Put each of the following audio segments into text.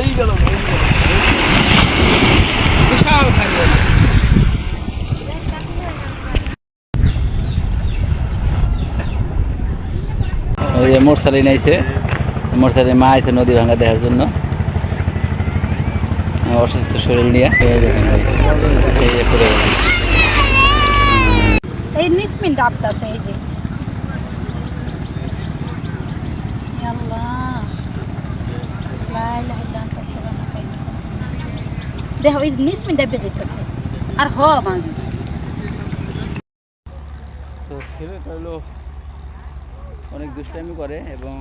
এই গেল বিশাল খালি ওই যে নাইছে। মা আছে নদী ভাঙা দেখার জন্য। অসুস্থ শরীর নিয়ে। এই দেখেন ওই, এই যে পড়ে এই নিসমিন ডাবতাছে এই যে। দেখো, এই নিসমিন ডাবে যেতেছে আর হ তো অনেক দুষ্টামি করে এবং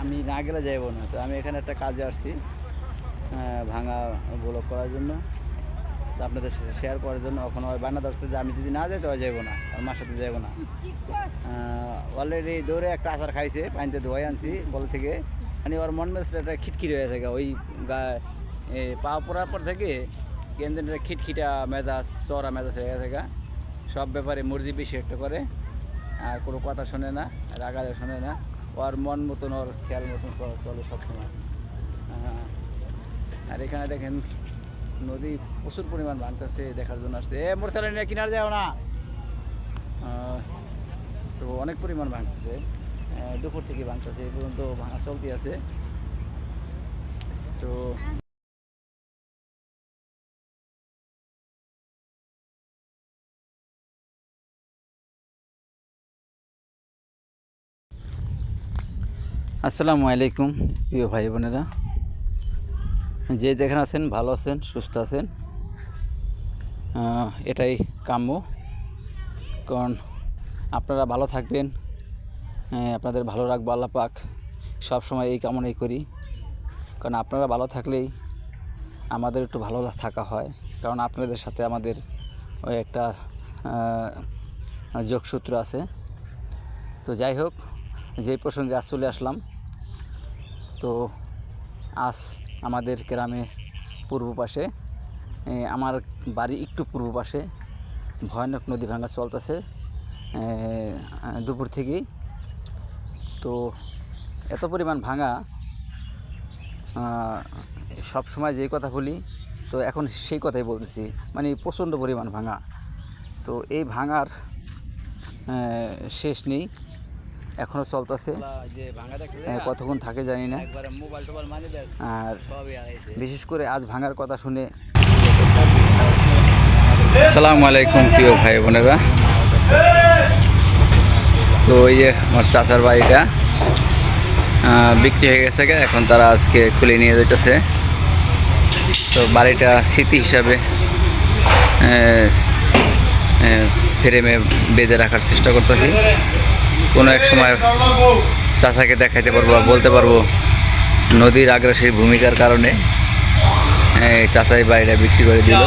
আমি না গেলে যাইব না। তো আমি এখানে একটা কাজে আসছি ভাঙা ব্লক করার জন্য। তো আপনাদের সাথে শেয়ার করার জন্য। ওখানে ওই বানা ধরছে যে, আমি যদি না যাই, তো যাইব না। আমার সাথে যাইব না। অলরেডি দৌড়ে একটা আচার খাইছে, পানিতে ধোয়াই আনছি, বল থেকে। মানে ওর মন মেজাজটা একটা খিটখিট হয়ে থাকে। ওই গা পা পড়ার পর থেকে একটা খিটখিটা মেজাজ চড়া মেজাজ হয়ে গেছে গা। সব ব্যাপারে মর্জি বেশি একটা করে। আর কোনো কথা শোনে না রাগালে শোনে না। ওর মন মতন ওর খেয়াল মতন চলে সবসময়। আহ, আর এখানে দেখেন নদী প্রচুর পরিমাণ ভাঙতেছে দেখার জন্য আসছে। এ মোটরসাইকেল নিয়ে কিনার যাও না। তো অনেক পরিমাণ ভাঙতেছে। দুপুর থেকে ভাঙতেছে এই পর্যন্ত ভাঙা চলতি আছে। তো আসসালামু আলাইকুম, প্রিয় ভাই বোনেরা। যে যেখানে আছেন, ভালো আছেন, সুস্থ আছেন এটাই কাম্য। কারণ আপনারা ভালো থাকবেন আপনাদের ভালো রাখব আল্লাহ পাক। সবসময় এই কামনাই করি। কারণ আপনারা ভালো থাকলেই আমাদের একটু ভালো থাকা হয়। কারণ আপনাদের সাথে আমাদের ওই একটা যোগসূত্র আছে। তো যাই হোক যেই প্রসঙ্গে আজ চলে আসলাম। তো আজ আমাদের গ্রামে পূর্ব পাশে আমার বাড়ি একটু পূর্ব পাশে, ভয়ানক নদী ভাঙা চলতেছে দুপুর থেকেই। তো এত পরিমাণ ভাঙা সব সময় যেই কথা বলি, তো এখন সেই কথাই বলতেছি মানে প্রচণ্ড পরিমাণ ভাঙা। তো এই ভাঙার শেষ নেই। এখনও চলতেছে। যে ভাঙা দেখলে আহ, কতক্ষণ থাকে জানি না। মানি আর বিশেষ করে আজ ভাঙার কথা শুনে সালামু আলাইকুম প্রিয় ভাই বোনেরা। তো ওই যে আমার চাচার বাড়িটা আহ, বিক্রি হয়ে গেছে গে, এখন তারা আজকে খুলে নিয়ে যেতেছে তো বাড়িটা স্মৃতি হিসাবে ফ্রেমে বেঁধে রাখার চেষ্টা করতেছি। কোনো এক সময় চাচাকে দেখাইতে পারব বা বলতে পারব, নদীর আগ্রাসীর ভূমিকার কারণে চাচা বাড়িটা বিক্রি করে দিল।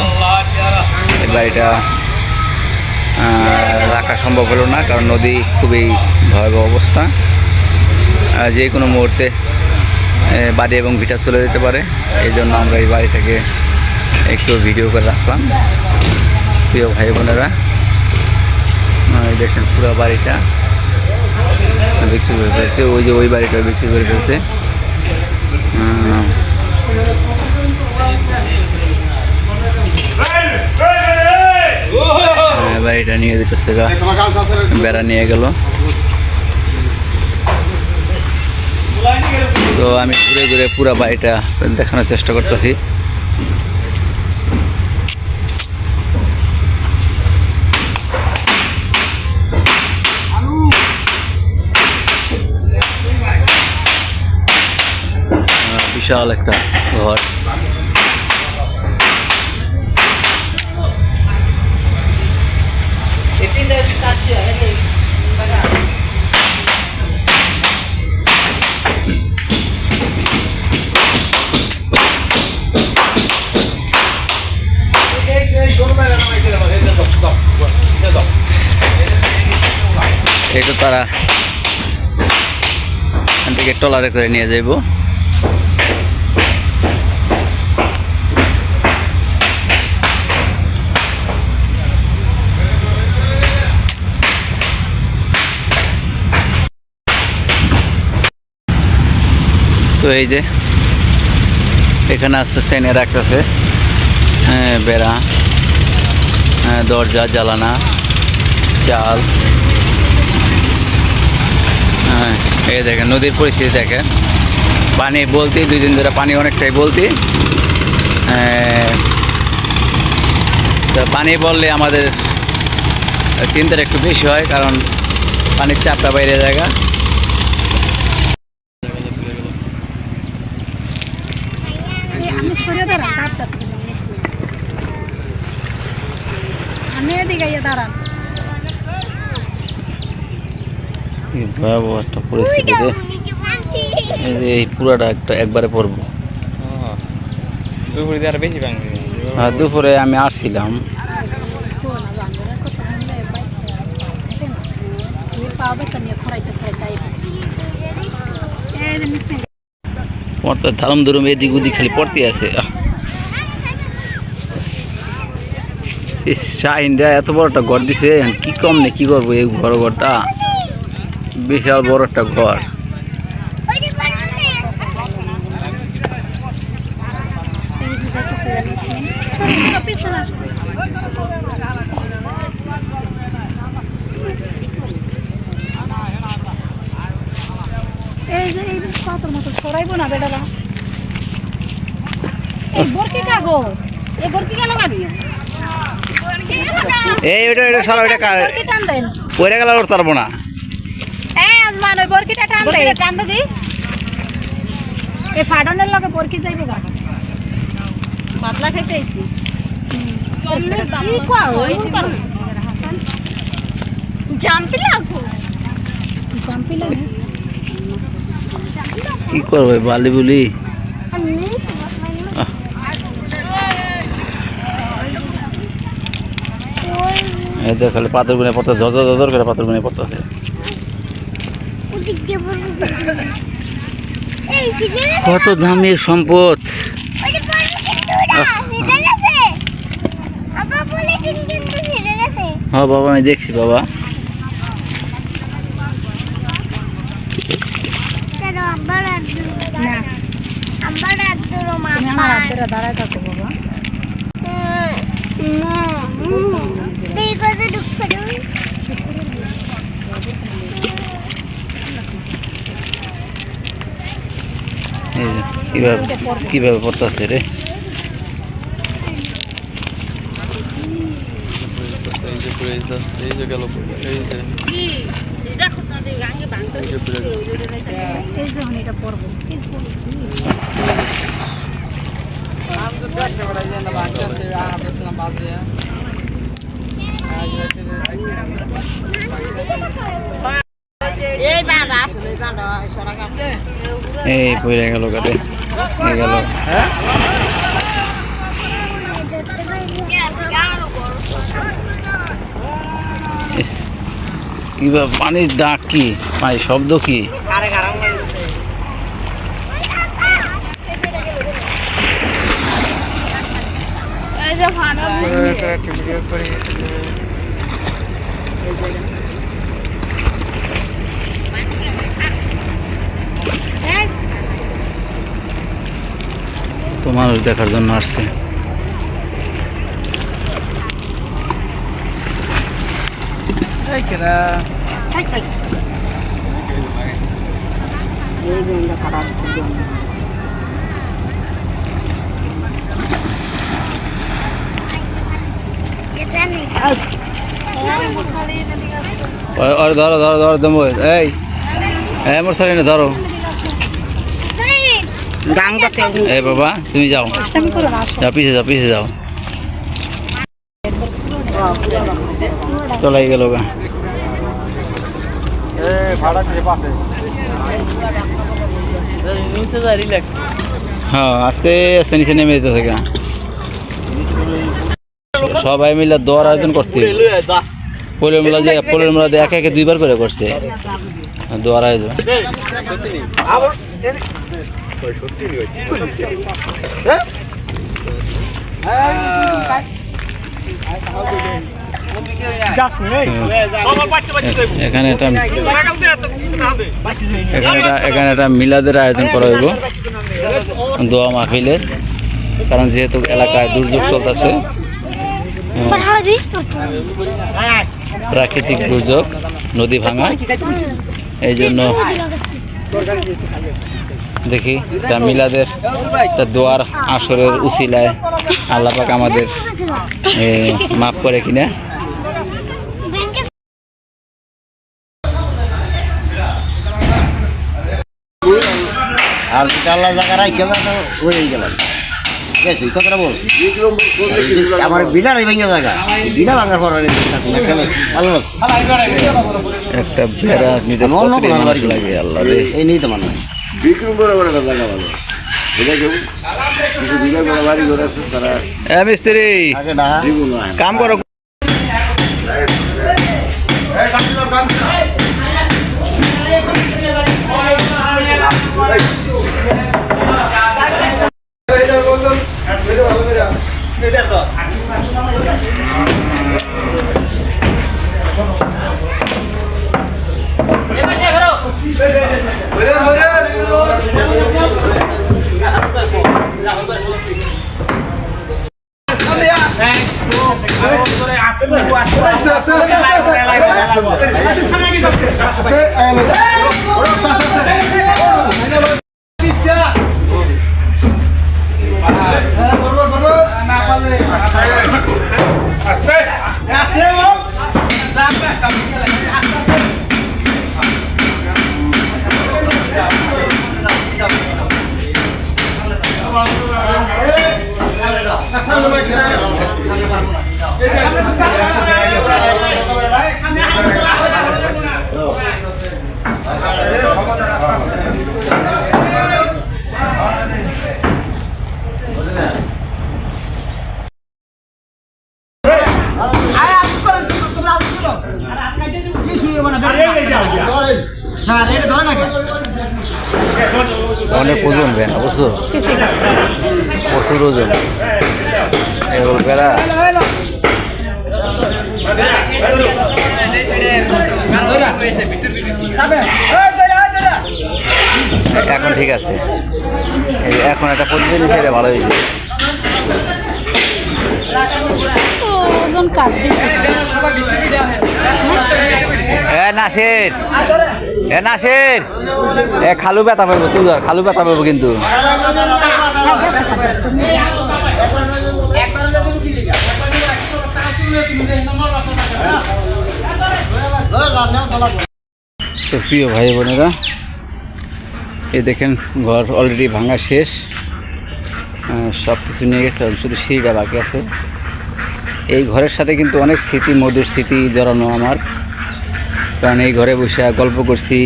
এই বাড়িটা রাখা সম্ভব হলো না, কারণ নদী খুবই ভয়াবহ অবস্থা। যে কোনো মুহূর্তে বাড়ি এবং ভিটা চলে যেতে পারে। এই জন্য আমরা এই বাড়িটাকে একটু ভিডিও করে রাখলাম। প্রিয় ভাই বোনেরা দেখেন পুরো বাড়িটা। বিক্রি করে ফেলছে ওই যে ওই বাড়িটা বিক্রি করে ফেলছে। হ্যাঁ, বাড়িটা নিয়ে যেতেছে গা। বেড়া নিয়ে গেল। তো আমি ঘুরে ঘুরে পুরো বাড়িটা দেখানোর চেষ্টা করতেছি। বিশাল একটা ঘর। এটা তারা এখান থেকে ট্রলারে করে নিয়ে যাইব। তো এই যে এখানে আস্তে আস্তে এনে রাখতেছে। হ্যাঁ, বেড়া হ্যাঁ, দরজা জ্বালানা চাল। হ্যাঁ এই দেখেন নদীর পরিস্থিতি দেখেন। পানি বলতে দুই দিন ধরে পানি অনেকটাই বলতে। তো পানি বললে আমাদের চিন্তার একটু বেশি হয় কারণ পানির চাপটা বাইরে জায়গা আমি সরে দাঁড়ান কাটতেছি কিন্তু নিসমিন দাঁড়ান। ভয়াবহ একটা পরিস্থিতি এই পুরাটা একটা একবারে পড়ব দুপুরে আর বেশি ভাঙবে আর দুপুরে আমি আসছিলাম। ধারম ধরুম এদিক ওদিক খালি পড়তে আছে আহ। এই শাহিনরা এত বড় একটা ঘর দিছে কি কম নেই কি করব এই বড় ঘরটা? বিশাল বড় একটা ঘর। সরাইবো না বেটারা এই বরকি কাগো এই বরকি গেল গাড়ি এই ওটা এটা সরা ওইটা কার? টান গেলে ওর পারব না। এই আজমান ওই বরকিটা টান দে। টান দি এই ফাডনের লগে বরকি যাইবে গা। পাতলা খাইতে আইছি। কি কর ওই জাম্পি লাগবো? জাম্পি লাগবো। কি করব বালি বুলি আহ। এই দেখ খালি পাথর গুনে পড়তে ঝর ঝর ঝর করে পাথর গুনে পড়তেছে। কত দামি সম্পদ। হ্যাঁ বাবা আমি দেখছি বাবা। হাত ধরে দাঁড়ায় থাকো বাবা এই যে কীভাবে কীভাবে পড়তেছে রে? এই পড়ে গেল কাটে এই গেল। ইস, পানির ডাক কি? পানির শব্দ কি? তো মানুষ দেখার জন্য আসছে। ধরো ধরো ধরো দম এই এই মোর সারি ধরো। এই বাবা তুমি যাও। যাও পিছে যাও পিছে যাও। চলাই গেল গা। হ্যাঁ আস্তে আস্তে নিচে নেমে যেতে থাকে। সবাই মিলে দৌড় আয়োজন করতে। পোলের মেলা যে পোলের মেলা একে একে দুইবার করে করছে। দৌড় আয়োজন। এখানে একটা এখানে একটা এখানে একটা মিলাদের আয়োজন করা হইব দোয়া মাহফিলের কারণ যেহেতু এলাকায় দুর্যোগ চলতেছে প্রাকৃতিক দুর্যোগ নদী ভাঙা এই জন্য দেখি তা মিলাদের তা দোয়ার আসরের উসিলায় আল্লাহ পাক আমাদের মাফ করে কিনা। আর আল্লাহ জায়গা রাই হয়ে গেলাম গেছি কথাটা বলছি। আমার বিড়াল এই ভেঙে জায়গা। বিড়াল ভাঙার পর আর থাকুন এখানে আল্লাহ একটা বেড়া নিতে লাগে আল্লাহ এই নিয়ে তো মানে বিক্রম করে বড় জায়গা ভালো বিঘা করে। বাড়ি করে আছে তারা এ মিস্ত্রি এখন ঠিক আছে। এখন একটা প্রতিদিন হিসেবে ভালো হয়েছে ওজন কাট দিছে। এ নাসির। এ নাসির। এ খালু ব্যথা পাবো তুই ধর খালু ব্যথা পাবো কিন্তু। তো প্রিয় ভাই বোনেরা, এ দেখেন ঘর অলরেডি ভাঙা শেষ। সব কিছু নিয়ে গেছে শুধু সিঁড়িটা বাকি আছে। এই ঘরের সাথে কিন্তু অনেক স্মৃতি, মধুর স্মৃতি জড়ানো আমার। কারণ এই ঘরে বসে গল্প করছি,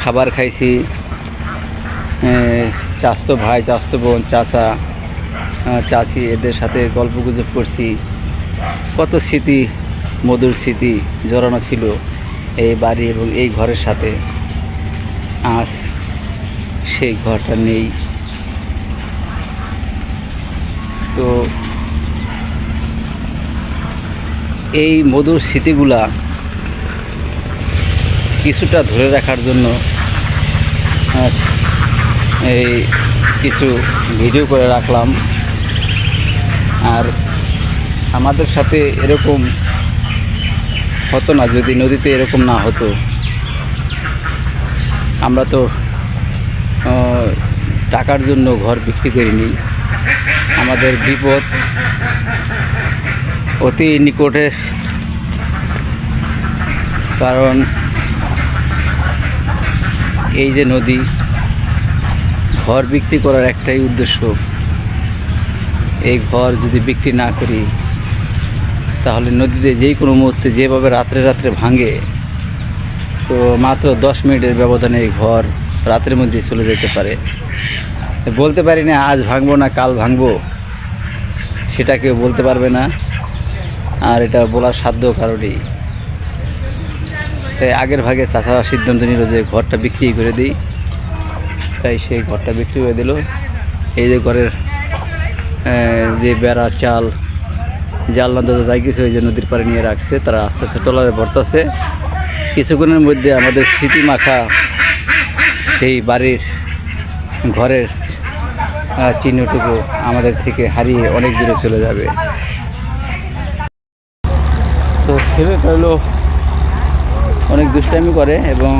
খাবার খাইছি চাস্তো ভাই, চাস্তো বোন, চাচা চাচি এদের সাথে গল্প গুজব করছি। কত স্মৃতি, মধুর স্মৃতি জড়ানো ছিল। এই বাড়ি এবং এই ঘরের সাথে আজ সেই ঘরটা নেই। তো এই মধুর স্মৃতিগুলা কিছুটা ধরে রাখার জন্য এই কিছু ভিডিও করে রাখলাম। আর আমাদের সাথে এরকম হতো না যদি নদীতে এরকম না হতো। আমরা তো টাকার জন্য ঘর বিক্রি করিনি। আমাদের বিপদ অতি নিকটে। কারণ এই যে নদী, ঘর বিক্রি করার একটাই উদ্দেশ্য। এই ঘর যদি বিক্রি না করি তাহলে নদীতে যেই কোনো মুহূর্তে যেভাবে রাত্রে রাত্রে ভাঙে, তো মাত্র দশ মিনিটের ব্যবধানে এই ঘর রাতের মধ্যে চলে যেতে পারে। বলতে পারি না আজ ভাঙবো না কাল ভাঙবো, সেটা কেউ বলতে পারবে না। আর এটা বলার সাধ্য কারণেই তাই আগের ভাগে চাষা সিদ্ধান্ত নিল যে ঘরটা বিক্রি করে দিই। তাই সেই ঘরটা বিক্রি করে দিল। এই যে ঘরের যে বেড়া, চাল জাল না দাদা তাই কিছু ওই যে নদীর পাড়ে নিয়ে রাখছে, তারা আস্তে আস্তে ট্রলারে ভরতেছে। কিছুক্ষণের মধ্যে আমাদের স্মৃতি মাখা সেই বাড়ির ঘরের চিহ্নটুকু আমাদের থেকে হারিয়ে অনেক দূরে চলে যাবে। তো ছেলেটা হলো অনেক দুষ্টামি করে এবং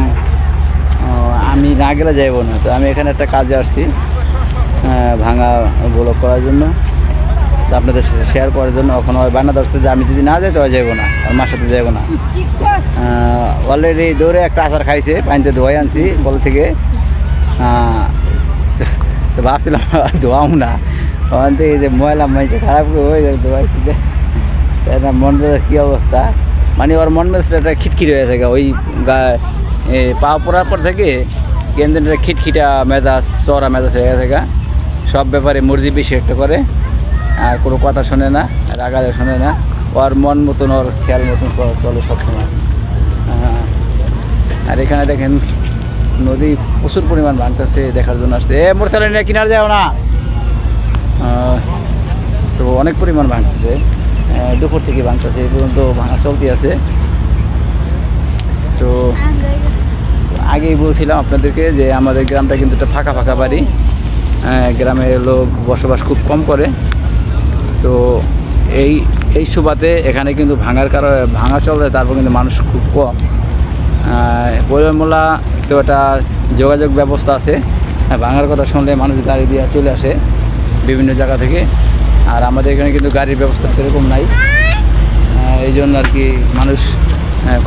আমি না গেলে যাইব না। তো আমি এখানে একটা কাজে আসছি ভাঙা ব্লক করার জন্য। তো আপনাদের সাথে শেয়ার করার জন্য ওখানে ওই বান্না ধরছে যে আমি যদি না যাই তো যাইব না, আর মার সাথে যাইব না। অলরেডি দৌড়ে একটা আচার খাইছে, পানিতে ধোয়াই আনছি বল থেকে। ভাবছিলাম, ধোয়াও না। ওখান থেকে যে ময়লা মাইছে খারাপ হয়ে ধোয়াইছি যে। মন কী অবস্থা? মানে ওর মন মেজাজটা একটা খিটখিট হয়ে থাকে, ওই গা পা পড়ার পর থেকে কেন্দ্রটা খিটখিটা মেজাজ চড়া মেজাজ হয়ে গেছে গা সব ব্যাপারে মর্জি বেশি একটা করে। আর কোনো কথা শোনে না রাগালে শোনে না। ওর মন মতন ওর খেয়াল মতন চলে সবসময়। আর এখানে দেখেন নদী প্রচুর পরিমাণ ভাঙতেছে দেখার জন্য আসছে। এ মোরসালে নিয়ে কিনার যাও না। তো অনেক পরিমাণ ভাঙতেছে। দুপুর থেকে ভাঙতেছে এই পর্যন্ত ভাঙা চলতি আছে। তো আগেই বলছিলাম আপনাদেরকে যে আমাদের গ্রামটা কিন্তু একটা ফাঁকা ফাঁকা বাড়ি। আহ, গ্রামে লোক বসবাস খুব কম করে। তো এই এই সুবাদে এখানে কিন্তু ভাঙার কারণে ভাঙা চলে তারপর কিন্তু মানুষ খুব কম। পরিমলা তো একটা যোগাযোগ ব্যবস্থা আছে। হ্যাঁ, ভাঙার কথা শুনলে মানুষ গাড়ি দিয়ে চলে আসে বিভিন্ন জায়গা থেকে। আর আমাদের এখানে কিন্তু গাড়ির ব্যবস্থা সেরকম নাই। এই জন্য আর কি মানুষ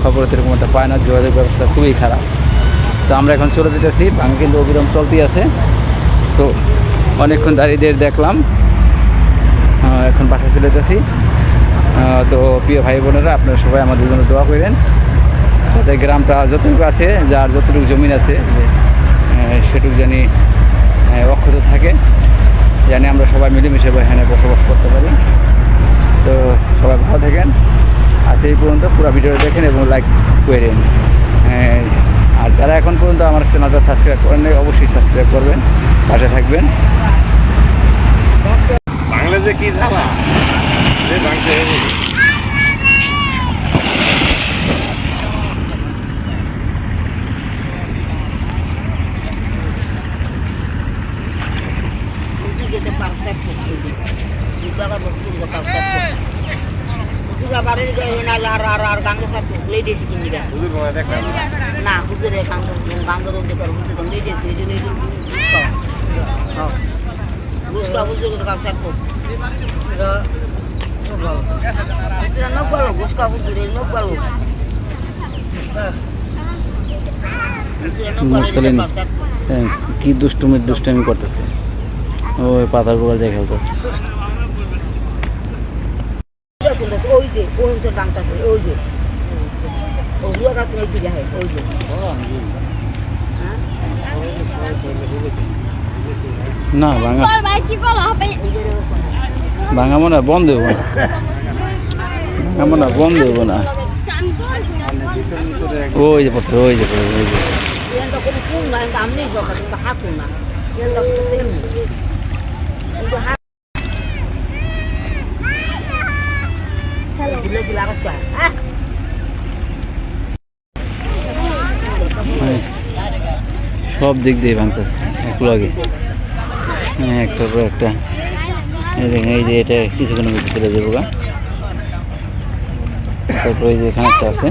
খবর সেরকম একটা পায় না। যোগাযোগ ব্যবস্থা খুবই খারাপ। তো আমরা এখন চলে যেতেছি। ভাঙা কিন্তু অবিরাম চলতেই আছে। তো অনেকক্ষণ দাঁড়িয়ে দেখলাম। এখন বাসায় চলে তো প্রিয় ভাই বোনেরা, আপনারা সবাই আমাদের জন্য দোয়া করেন। তাতে গ্রামটা যতটুকু আছে, যার যতটুকু জমিন আছে সেটুকু জানি অক্ষত থাকে। জানি আমরা সবাই মিলেমিশে এখানে বসবাস করতে পারি। তো সবাই ভালো থাকেন। আজ এই পর্যন্ত পুরো ভিডিওটা দেখেন এবং লাইক করেন। আর যারা এখন পর্যন্ত আমার চ্যানেলটা সাবস্ক্রাইব করেন অবশ্যই সাবস্ক্রাইব করবেন, পাশে থাকবেন। 거 পারফেক্ট দুটা বাড়ির গায়ে না হুজুর মনে গাঙ্গ হুজুর লেডিস হ্যাঁ বুঝকা হুজুর তো পারফেক্ট হ্যাঁ, কি দুষ্টুমি দুষ্টুমি করতেছে? ওই পাতার গোড়া যায় খেলতে। ওই যে ওই তো দামটা ওই যে ওই হুয়া কি যায় ওই যে না ভাঙা ভাই কি করল হবে ভাঙা মনে হয় বন্ধ হইব না ভাঙা মনে হয় বন্ধ হইব না ওই যে পথে ওই যে ওই যে. Ah! সব দিক দিয়ে ভাঙতেছে এক লগে হ্যাঁ একটার পর একটা দেখেন এই যে এটা কিছুক্ষণের মধ্যে চলে যাব তারপরে এই যে এখানে একটা আছে।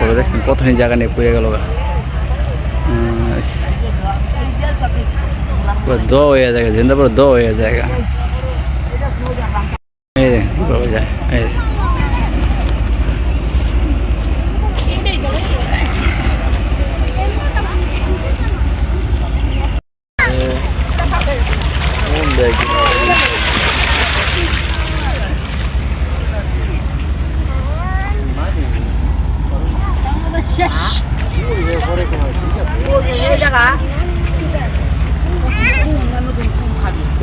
করে দেখছেন কতখানি জায়গা নিয়ে পড়ে গেল দ হয়ে জায়গা জিন্দাপুর দ হয়ে জায়গা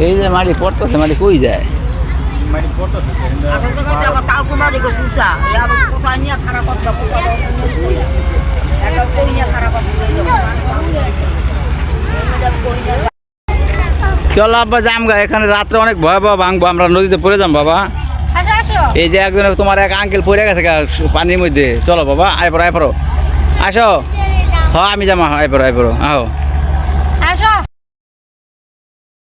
এই যে মাটি পড়তেছে মাটি কই যায়? চল আব্বা যাম গা। এখানে রাত্রে অনেক ভয়াবহ ভাঙবো আমরা নদীতে পড়ে যাম বাবা। আসো। এই যে একজন তোমার এক আঙ্কেল পড়ে গেছে গা পানির মধ্যে। চলো বাবা আয় পড়ো আয় পড়ো। আসো। হ আমি যাম আহ এবার পড়ো আহো